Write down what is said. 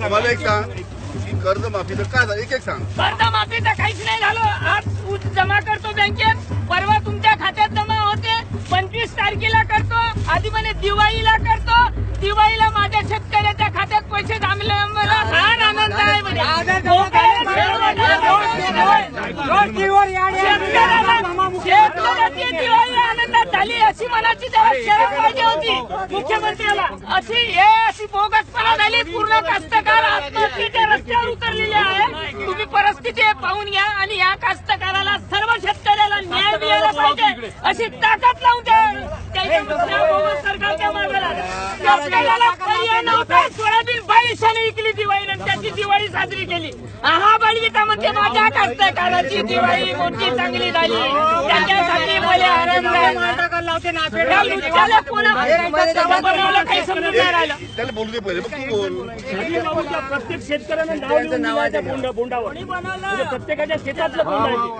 मला एक सांग की कर्जमाफीचं काय झालं? एक एक सांग. कर्जमाफीचं काहीच नाही झालं. आज ऊस जमा करतो बँकेत परवा तुमच्या खात्यात जमा होते. पंचवीस तारखेला करतो आधी म्हणे दिवाळीला करतो. दिवाळीला माझ्या शेतकऱ्याच्या खात्यात पैसे जमले मला. फार आनंद आहे शेतकऱ्याची दिवाळी आनंदात झाली अशी मनाची जरा शरम पाहिजे होती. मुख्यमंत्र्याला. अशी हे अशी बोगसपणा झाली पूर्ण कष्ट परिस्थिती पाहून घ्या आणि या कास्तकाराला सर्व शेतकऱ्याला न्याय मिळाला पाहिजे अशी ताकद लावून द्या. सरकारच्या. शेतकऱ्याला पर्याय नव्हता. सोयाबीन विकली दिवाळी त्याची दिवाळी साजरी केली. हा बळगीता म्हणते माझ्या कास्तकाराची दिवाळी मोठी चांगली झाली. त्याच्यासाठी मला आनंद या कोणा काही समजून त्याला बोलू दे पहिले. मग तू बोल प्रत्येक शेतकऱ्यानं नाव लिहून दिलं त्या बोंडा- बोंडावर. म्हणजे प्रत्येकाच्या शेतातलं बोंड आहे. ते.